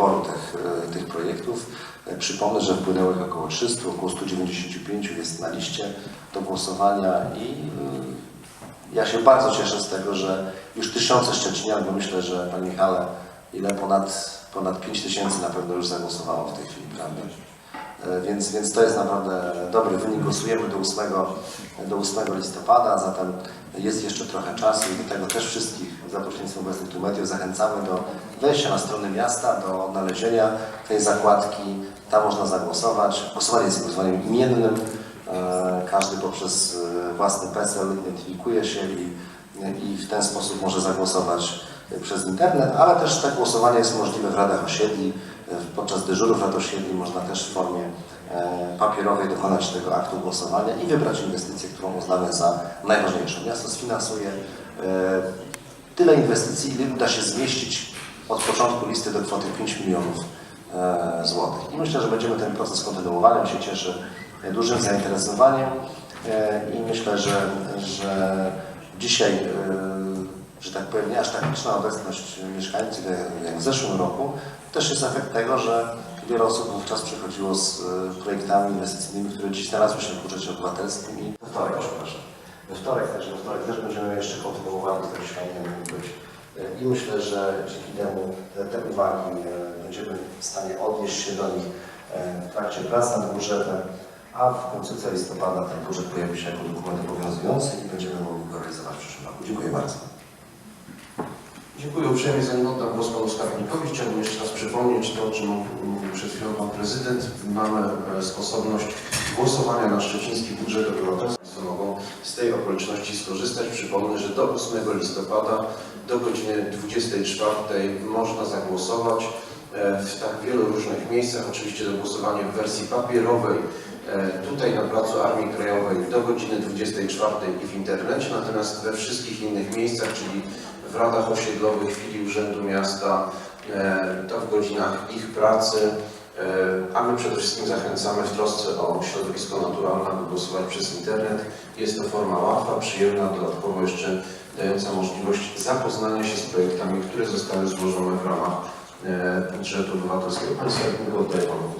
wyboru tych, e, tych projektów. E, Przypomnę, że wpłynęło ich około 300, około 195 jest na liście do głosowania i e, ja się bardzo cieszę z tego, że już tysiące Szczecinian, bo myślę, że Panie Michale, ile ponad, ponad 5 tysięcy na pewno już zagłosowało w tej chwili, prawda? E, Więc, więc to jest naprawdę dobry wynik. Głosujemy do 8, do 8 listopada, zatem jest jeszcze trochę czasu i do tego też wszystkich za pośrednictwem obecnych tu mediów zachęcamy do wejścia na stronę miasta, do odnalezienia tej zakładki. Tam można zagłosować. Głosowanie jest głosowaniem imiennym. E, Każdy poprzez e, własny PESEL identyfikuje się i, i w ten sposób może zagłosować przez internet, ale też takie głosowanie jest możliwe w radach osiedli. E, Podczas dyżurów osiedli można też w formie e, papierowej dokonać tego aktu głosowania i wybrać inwestycję, którą uznamy za najważniejszą. Miasto sfinansuje tyle inwestycji, ile uda się zmieścić od początku listy do kwoty 5 milionów e, złotych. I myślę, że będziemy ten proces kontynuowali. On się cieszy dużym zainteresowaniem e, i myślę, że, że dzisiaj, że tak powiem, nie aż tak liczna obecność mieszkańców jak- w zeszłym roku, też jest efekt tego, że wiele osób wówczas przychodziło z e, projektami inwestycyjnymi, które dziś znalazły się w budżecie obywatelskim i we wtorek, przepraszam. We wtorek, także we wtorek też będziemy jeszcze kontynuowali te mieszkania być. E, I myślę, że dzięki temu te, te uwagi e, będziemy w stanie odnieść się do nich w trakcie prac nad budżetem, a w końcówce listopada ten budżet pojawi się jako dokument obowiązujący i będziemy mogli go realizować w przyszłym roku. Dziękuję bardzo. Dziękuję uprzejmie. Zanim oddam głos panu skarbnikowi, chciałbym jeszcze raz przypomnieć to, o czym mówił przed chwilą pan prezydent. Mamy e, sposobność głosowania na szczeciński budżet obywatelski. Mogą z tej okoliczności skorzystać. Przypomnę, że do 8 listopada do godziny 24 można zagłosować e, w tak wielu różnych miejscach. Oczywiście to głosowanie w wersji papierowej e, tutaj na Placu Armii Krajowej do godziny 24 i w internecie, natomiast we wszystkich innych miejscach, czyli w radach osiedlowych filii Urzędu Miasta, e, to w godzinach ich pracy, e, a my przede wszystkim zachęcamy w trosce o środowisko naturalne, aby głosować przez internet. Jest to forma łatwa, przyjemna, dodatkowo jeszcze dająca możliwość zapoznania się z projektami, które zostały złożone w ramach e, budżetu obywatelskiego. Skarbniku, oddaję Panu.